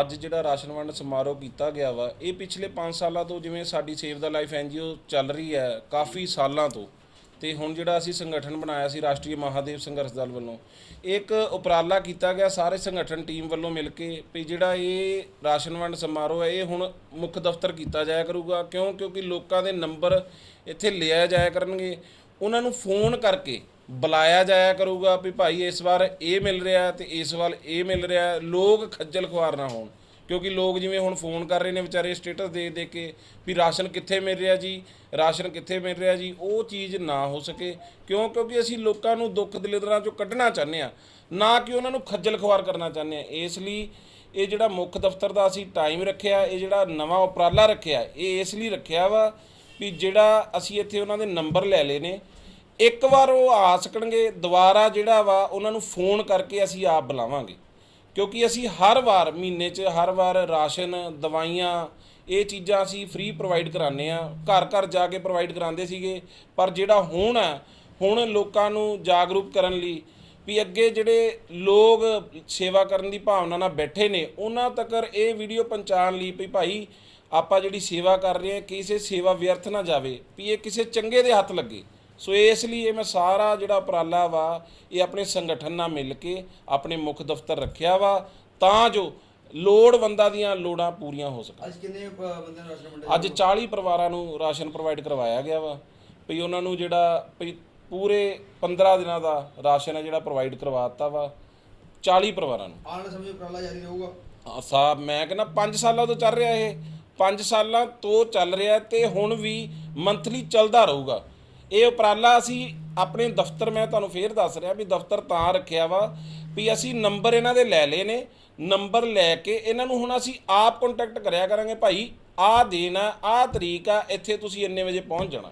ਅੱਜ ਜਿਹੜਾ ਰਾਸ਼ਨ ਵੰਡ ਸਮਾਰੋਹ ਕੀਤਾ ਗਿਆ ਵਾ, ਇਹ ਪਿਛਲੇ 5 ਸਾਲਾਂ ਤੋਂ ਜਿਵੇਂ ਸਾਡੀ ਸੇਵ ਦਾ ਲਾਈਫ ਐਨਜੀਓ ਚੱਲ ਰਹੀ ਹੈ, ਕਾਫੀ ਸਾਲਾਂ ਤੋਂ। ਤੇ ਹੁਣ ਜਿਹੜਾ ਅਸੀਂ ਸੰਗਠਨ ਬਣਾਇਆ ਸੀ ਰਾਸ਼ਟਰੀ ਮਹਾਦੇਵ ਸੰਘਰਸ਼ ਦਲ ਵੱਲੋਂ, ਇੱਕ ਉਪਰਾਲਾ ਕੀਤਾ ਗਿਆ ਸਾਰੇ ਸੰਗਠਨ ਟੀਮ ਵੱਲੋਂ ਮਿਲ ਕੇ ਵੀ ਜਿਹੜਾ ਇਹ ਰਾਸ਼ਨ ਵੰਡ ਸਮਾਰੋਹ ਹੈ, ਇਹ ਹੁਣ ਮੁੱਖ ਦਫ਼ਤਰ ਕੀਤਾ ਜਾਇਆ ਕਰੂਗਾ। ਕਿਉਂ? ਕਿਉਂਕਿ ਲੋਕਾਂ ਦੇ ਨੰਬਰ ਇੱਥੇ ਲਿਆ ਜਾਇਆ ਕਰਨਗੇ। ਉਹਨਾਂ ਨੂੰ ਫੋਨ ਕਰਕੇ ਬੁਲਾਇਆ ਜਾਇਆ ਕਰੂਗਾ ਵੀ ਭਾਈ ਇਸ ਵਾਰ ਇਹ ਮਿਲ ਰਿਹਾ ਤੇ ਇਸ ਵਾਰ ਇਹ ਮਿਲ ਰਿਹਾ, ਲੋਕ ਖੱਜਲ ਖੁਆਰ ਨਾ ਹੋਣ। ਕਿਉਂਕਿ ਲੋਕ ਜਿਵੇਂ ਹੁਣ ਫੋਨ ਕਰ ਰਹੇ ਨੇ ਵਿਚਾਰੇ ਸਟੇਟਸ ਦੇ ਦੇ ਕੇ ਵੀ ਰਾਸ਼ਨ ਕਿੱਥੇ ਮਿਲ ਰਿਹਾ ਜੀ, ਰਾਸ਼ਨ ਕਿੱਥੇ ਮਿਲ ਰਿਹਾ ਜੀ, ਉਹ ਚੀਜ਼ ਨਾ ਹੋ ਸਕੇ। ਕਿਉਂ? ਕਿਉਂਕਿ ਅਸੀਂ ਲੋਕਾਂ ਨੂੰ ਦੁੱਖ ਦਲਿਦਰਾਂ ਚੋਂ ਕੱਢਣਾ ਚਾਹੁੰਦੇ ਆ ਨਾ ਕਿ ਉਹਨਾਂ ਨੂੰ ਖੱਜਲ ਖੁਆਰ ਕਰਨਾ ਚਾਹੁੰਦੇ ਆ ਇਸ ਲਈ ਇਹ ਜਿਹੜਾ ਮੁੱਖ ਦਫ਼ਤਰ ਦਾ ਅਸੀਂ ਟਾਈਮ ਰੱਖਿਆ, ਇਹ ਜਿਹੜਾ ਨਵਾਂ ਉਪਰਾਲਾ ਰੱਖਿਆ, ਇਹ ਇਸ ਲਈ ਰੱਖਿਆ ਵਾ ਵੀ ਜਿਹੜਾ ਅਸੀਂ ਇੱਥੇ ਉਹਨਾਂ ਦੇ ਨੰਬਰ ਲੈ ਲਏ ਨੇ। ਇੱਕ ਵਾਰ ਉਹ ਆ ਸਕਣਗੇ, ਦੁਬਾਰਾ ਜਿਹੜਾ ਵਾ ਉਹਨਾਂ ਨੂੰ ਫੋਨ ਕਰਕੇ ਅਸੀਂ ਆਪ ਬੁਲਾਵਾਂਗੇ। ਕਿਉਂਕਿ ਅਸੀਂ ਹਰ ਵਾਰ ਮਹੀਨੇ 'ਚ ਹਰ ਵਾਰ ਰਾਸ਼ਨ, ਦਵਾਈਆਂ, ਇਹ ਚੀਜ਼ਾਂ ਅਸੀਂ ਫ੍ਰੀ ਪ੍ਰੋਵਾਈਡ ਕਰਾਉਂਦੇ ਆ ਘਰ ਘਰ ਜਾ ਕੇ ਪ੍ਰੋਵਾਈਡ ਕਰਾਉਂਦੇ ਸੀਗੇ, ਪਰ ਜਿਹੜਾ ਹੁਣ ਹੈ, ਹੁਣ ਲੋਕਾਂ ਨੂੰ ਜਾਗਰੂਕ ਕਰਨ ਲਈ ਵੀ ਅੱਗੇ ਜਿਹੜੇ ਲੋਕ ਸੇਵਾ ਕਰਨ ਦੀ ਭਾਵਨਾ ਨਾਲ ਬੈਠੇ ਨੇ, ਉਹਨਾਂ ਤੱਕ ਇਹ ਵੀਡੀਓ ਪਹੁੰਚਾਉਣ ਲਈ ਵੀ ਭਾਈ ਆਪਾਂ ਜਿਹੜੀ ਸੇਵਾ ਕਰ ਰਹੇ ਹਾਂ, ਕਿਸੇ ਸੇਵਾ ਵਿਅਰਥ ਨਾ ਜਾਵੇ, ਵੀ ਇਹ ਕਿਸੇ ਚੰਗੇ ਦੇ ਹੱਥ ਲੱਗੇ। ਸੋ ਇਸ ਲਈ ਇਹ ਮੈਂ ਸਾਰਾ ਜਿਹੜਾ ਉਪਰਾਲਾ ਵਾ ਇਹ ਆਪਣੇ ਸੰਗਠਨ ਨਾਲ ਮਿਲ ਕੇ ਆਪਣੇ ਮੁੱਖ ਦਫ਼ਤਰ ਰੱਖਿਆ ਵਾ ਤਾਂ ਜੋ ਲੋੜਵੰਦਾਂ ਦੀਆਂ ਲੋੜਾਂ ਪੂਰੀਆਂ ਹੋ ਸਕਣ। ਅੱਜ ਕਿੰਨੇ ਬੰਦੇ ਨੂੰ ਰਾਸ਼ਨ ਵੰਡਿਆ ਅੱਜ 40 ਪਰਿਵਾਰਾਂ ਨੂੰ ਰਾਸ਼ਨ ਪ੍ਰੋਵਾਈਡ ਕਰਵਾਇਆ ਗਿਆ ਵਾ। ਵੀ ਉਹਨਾਂ ਨੂੰ ਜਿਹੜਾ ਵੀ ਪੂਰੇ 15 ਦਿਨਾਂ ਦਾ ਰਾਸ਼ਨ ਹੈ ਜਿਹੜਾ ਪ੍ਰੋਵਾਈਡ ਕਰਵਾਤਾ ਵਾ 40 ਪਰਿਵਾਰਾਂ ਨੂੰ। ਆਉਣ ਵਾਲੇ ਸਮੇਂ ਉਪਰਾਲਾ ਜਾਰੀ ਰਹੂਗਾ? ਹਾਂ, ਸਾਹਿਬ ਮੈਂ ਕਹਿੰਦਾ 5 ਸਾਲਾਂ ਤੋਂ ਚੱਲ ਰਿਹਾ ਇਹ। 5 ਸਾਲਾਂ ਤੋਂ ਚੱਲ ਰਿਹਾ ਤੇ ਹੁਣ ਵੀ ਮੰਥਲੀ ਚੱਲਦਾ ਰਹੂਗਾ। ਇਹ ਉਪਰਾਲਾ ਅਸੀਂ ਆਪਣੇ ਦਫ਼ਤਰ ਮੈਂ ਤੁਹਾਨੂੰ ਫੇਰ ਦੱਸ ਰਿਹਾ ਵੀ ਦਫ਼ਤਰ ਤਾਂ ਰੱਖਿਆ ਵਾ ਵੀ ਅਸੀਂ ਨੰਬਰ ਇਹਨਾਂ ਦੇ ਲੈ ਲਏ ਨੇ, ਨੰਬਰ ਲੈ ਕੇ ਇਹਨਾਂ ਨੂੰ ਹੁਣ ਅਸੀਂ ਆਪ ਕੰਟੈਕਟ ਕਰਿਆ ਕਰਾਂਗੇ ਭਾਈ, ਆਹ ਦਿਨ ਆ, ਆਹ ਤਰੀਕ ਆ, ਇੱਥੇ ਤੁਸੀਂ ਇੰਨੇ ਵਜੇ ਪਹੁੰਚ ਜਾਣਾ।